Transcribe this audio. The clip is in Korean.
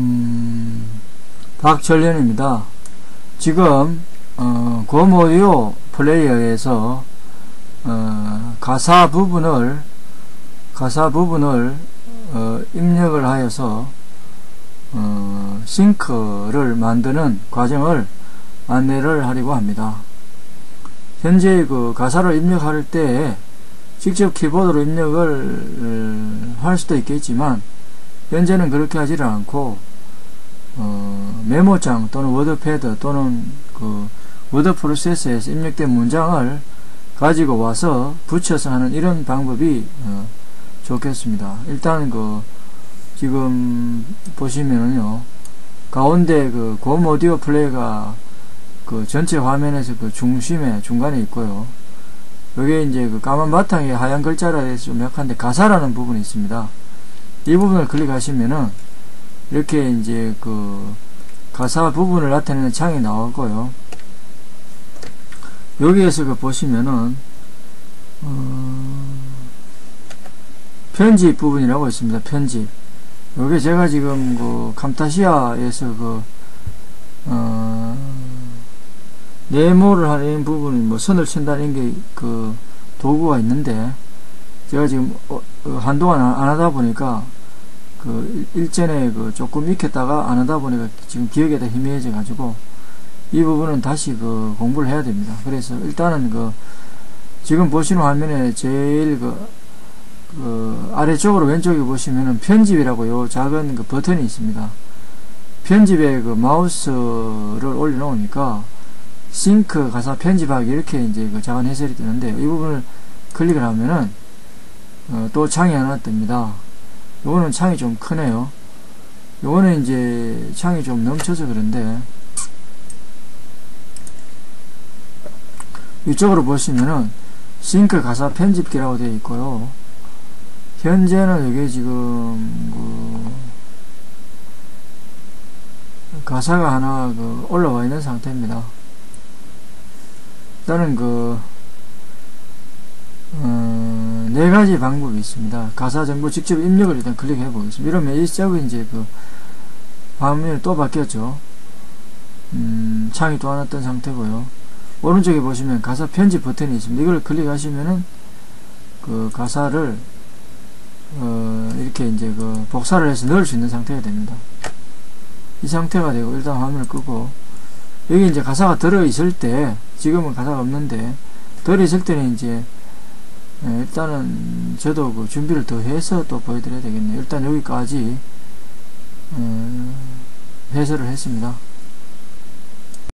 음, 박철련입니다. 지금 어, 고모디오 플레이어에서 어, 가사 부분을 가사 부분을 어, 입력을 하여서 어, 싱크를 만드는 과정을 안내를 하려고 합니다. 현재 그 가사를 입력할 때 직접 키보드로 입력을 할 수도 있겠지만 현재는 그렇게 하지를 않고 어, 메모장 또는 워드패드 또는 그 워드 프로세서에서 입력된 문장을 가지고 와서 붙여서 하는 이런 방법이 어, 좋겠습니다. 일단 그 지금 보시면은요 가운데 그 곰 오디오 플레이가 그 전체 화면에서 그 중심에 중간에 있고요. 여기에 이제 그 까만 바탕에 하얀 글자라 해서 좀 약한데 가사라는 부분이 있습니다. 이 부분을 클릭하시면은 이렇게 이제 그 가사 부분을 나타내는 창이 나오고요. 여기에서 그 보시면은 어 편집 부분이라고 있습니다. 편집. 여기 제가 지금 그 감타시아에서 그 어 네모를 하는 부분이 뭐 선을 친다는 게 그 도구가 있는데 제가 지금 어, 어, 한동안 안 하다 보니까 그 일전에 그 조금 익혔다가 안 하다 보니까 지금 기억에다 희미해져 가지고 이 부분은 다시 그 공부를 해야 됩니다. 그래서 일단은 그 지금 보시는 화면에 제일 그, 그 아래쪽으로 왼쪽에 보시면은 편집이라고 요 작은 그 버튼이 있습니다. 편집에 그 마우스를 올려놓으니까 싱크 가사 편집하기 이렇게 이제 그 작은 해설이 뜨는데 이 부분을 클릭을 하면은 어, 또 창이 하나 뜹니다. 요거는 창이 좀 크네요. 요거는 이제 창이 좀 넘쳐서 그런데 이쪽으로 보시면은 싱크 가사 편집기라고 되어 있고요. 현재는 이게 지금 그 가사가 하나 그 올라와 있는 상태입니다. 일단은 그 어, 네 가지 방법이 있습니다. 가사 정보 직접 입력을 일단 클릭해 보겠습니다. 이러면 일적은 이제 그 화면이 또 바뀌었죠. 음, 창이 또 하나 뜬 상태고요. 오른쪽에 보시면 가사 편집 버튼이 있습니다. 이걸 클릭하시면은 그 가사를 어, 이렇게 이제 그 복사를 해서 넣을 수 있는 상태가 됩니다. 이 상태가 되고 일단 화면을 끄고 여기 이제 가사가 들어 있을 때 지금은 가사가 없는데 들어 있을 때는 이제 예, 일단은 저도 그 준비를 더 해서 또 보여드려야 되겠네요. 일단 여기까지 어, 해설을 했습니다.